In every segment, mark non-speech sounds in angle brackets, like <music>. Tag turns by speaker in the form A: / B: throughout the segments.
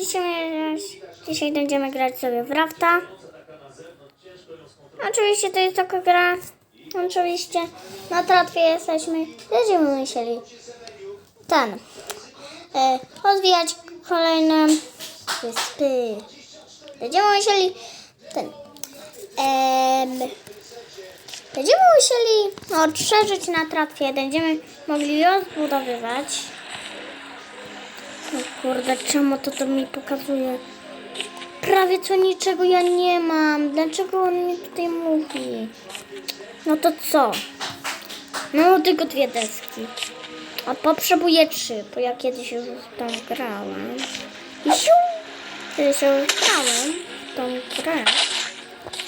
A: dzisiaj, dzisiaj będziemy grać sobie w rafta. Oczywiście to jest taka gra. Oczywiście na tratwie jesteśmy. Będziemy musieli ten e, kolejne wyspy. Będziemy musieli ten em, będziemy musieli odszerzyć na tratwie. Będziemy mogli ją zbudowywać. No kurde, czemu to to mi pokazuje? Prawie co niczego ja nie mam. Dlaczego on mi tutaj mówi? No to co? No tylko dwie deski. A potrzebuję trzy, bo ja kiedyś już tam grałem. I siu! Kiedyś już grałem w tą grę.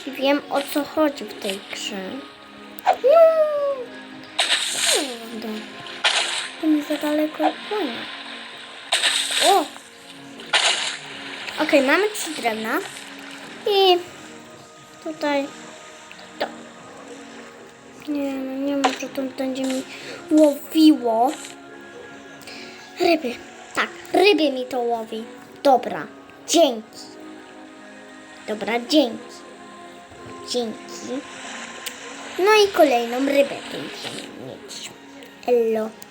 A: I wiem o co chodzi w tej grze. No! Kurde. To mi za daleko od Okej, mamy trzy drewna. I tutaj to. Nie, no nie wiem, że to będzie mi łowiło. Ryby. Tak, ryby mi to łowi. Dobra, dzięki. Dobra, dzięki. Dzięki. No i kolejną rybę będziemy mieć. Elo.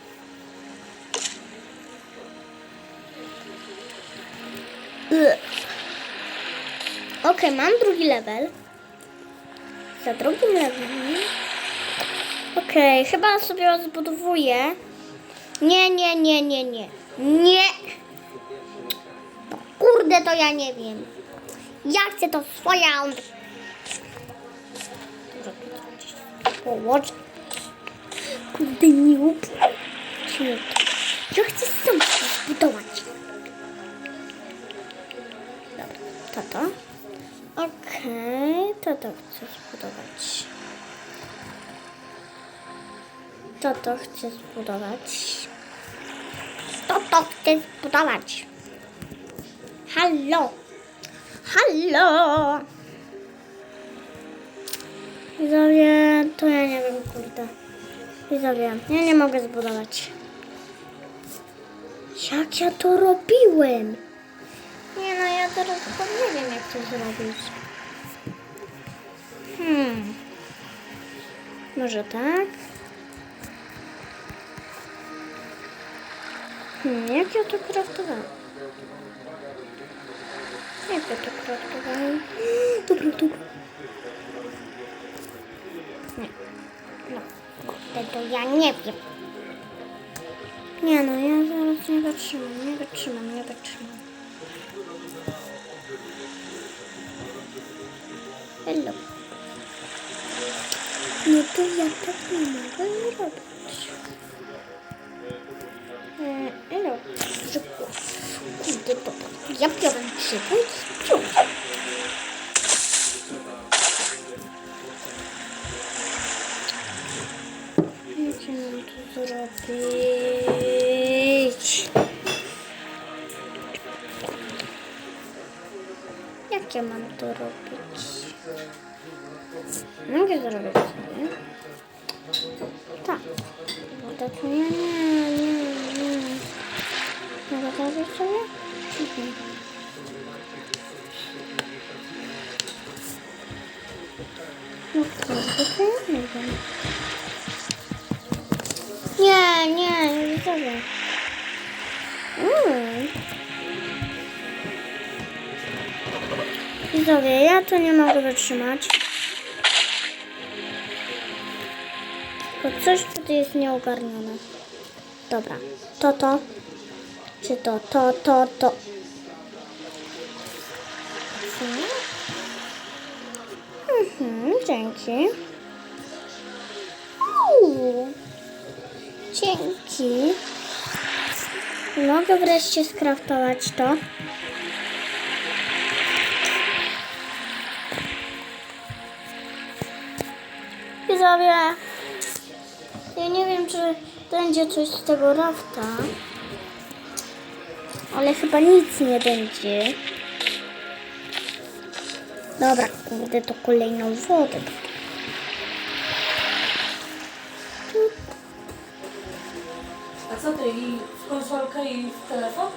A: Okej, mam drugi level. Za drugim levelem. Okej, chyba sobie zbudowuję. Nie, nie, nie, nie, nie. Nie. Kurde, to ja nie wiem. Ja chcę to swoją. Połącz. Kurde, nie up. Ja chcę sam zbudować. Okej, to to chcę zbudować. To to chcę zbudować. To to chcę zbudować. Halo. Halo. Widzowie, to ja nie wiem, kurde. Widzowie, ja nie mogę zbudować. Jak ja to robiłem? Nie no, ja teraz nie wiem jak to zrobić. Hmm. Może tak? Hmm, jak ja to kraftowałem? Jak ja to kraftowałem? <gasps> Dobra, dobra. Nie. No, kurde, to ja nie wiem. Nie no, ja zaraz nie wytrzymam, nie wytrzymam, nie wytrzymam. Hello. No to ja tak nie mogę robić. E, Hello. Szybko. Kurde, to ja biorę szybko i spiąć. Jak ja Mogę zrobić sobie. Tak. Bo to tu nie, nie, nie, nie. Mogę to zrobić sobie? Mhm. No kurde, to ja nie wiem. Nie, nie, nie zrobię. Mm. Widzowie, ja to nie mogę wytrzymać. Coś tutaj jest nieogarnione. Dobra, to to. Czy to, to, to, to. Mhm, dzięki. Uuu, dzięki. Mogę wreszcie skraftować to. Widzowie, ja nie wiem, czy będzie coś z tego rafta, ale chyba nic nie będzie. Dobra, kurde, to kolejną wodę.
B: A co ty, i w konsolkę i w telefon?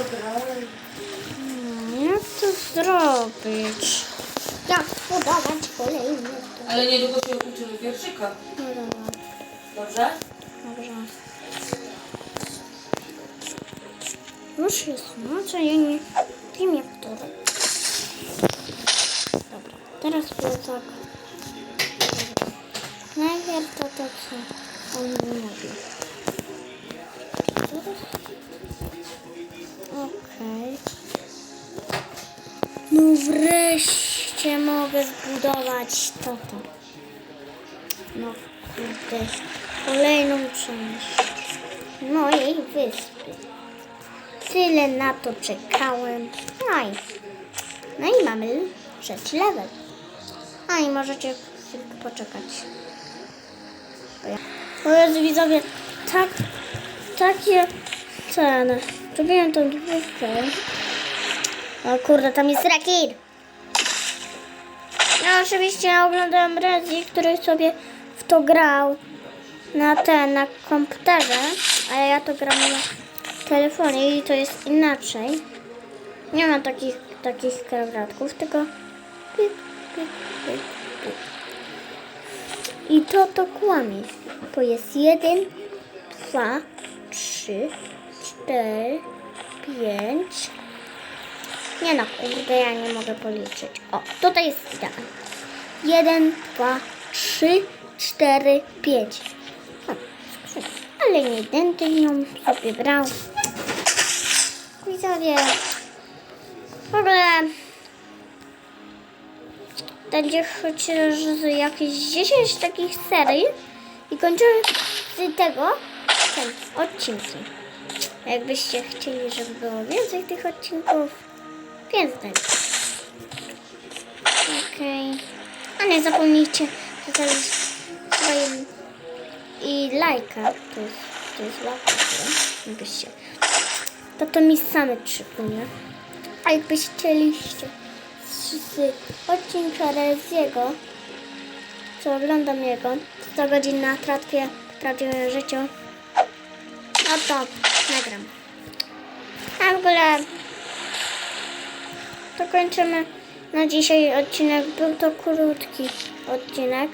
B: Ograj.
A: Hmm, Jak to zrobić? Jak podawać kolejny?
B: Ale niedługo się uczymy wierszyka.
A: No dobra,
B: Dobrze?
A: dobrze. Już jest noc, a ja nie wiem jak to robić. Dobra, teraz plecak. Najpierw to to, co on mówi. Okej. No wreszcie mogę zbudować to to. No kurde, kolejną część mojej wyspy. Tyle na to czekałem. No i, no i mamy trzeci level. A i możecie poczekać. O Jezu, widzowie, tak, takie ceny. Zrobiłem tą dwójkę. O kurde, tam jest rekin. No oczywiście oglądałem Rezi, który sobie w to grał na ten, na komputerze, a ja to gram na telefonie i to jest inaczej. Nie ma takich, takich krawatków, tylko pik, pik, pik, pik. I to to kłamie. To jest jeden, dwa, trzy, cztery, pięć. Nie no, kurde, ja nie mogę policzyć. O, tutaj jest idealnie. Jeden, dwa, trzy, cztery, pięć. O, skrzynka. Ale nie będę ją sobie brał. Widzowie, w ogóle będzie chociaż jakieś 10 takich serii i kończymy z tego ten odcinki. Jakbyście chcieli, żeby było więcej tych odcinków, więc dajcie. Okej. A nie zapomnijcie zostawić swoim i lajka. To jest, to jest łapka, jakbyście. To to mi same przypomnę. A jakbyście chcieliście z, z odcinka Reziego, co oglądam jego, 100 godzin na tratwie w prawdziwym no to nagram. A w ogóle to kończymy na dzisiaj odcinek. Był to krótki odcinek.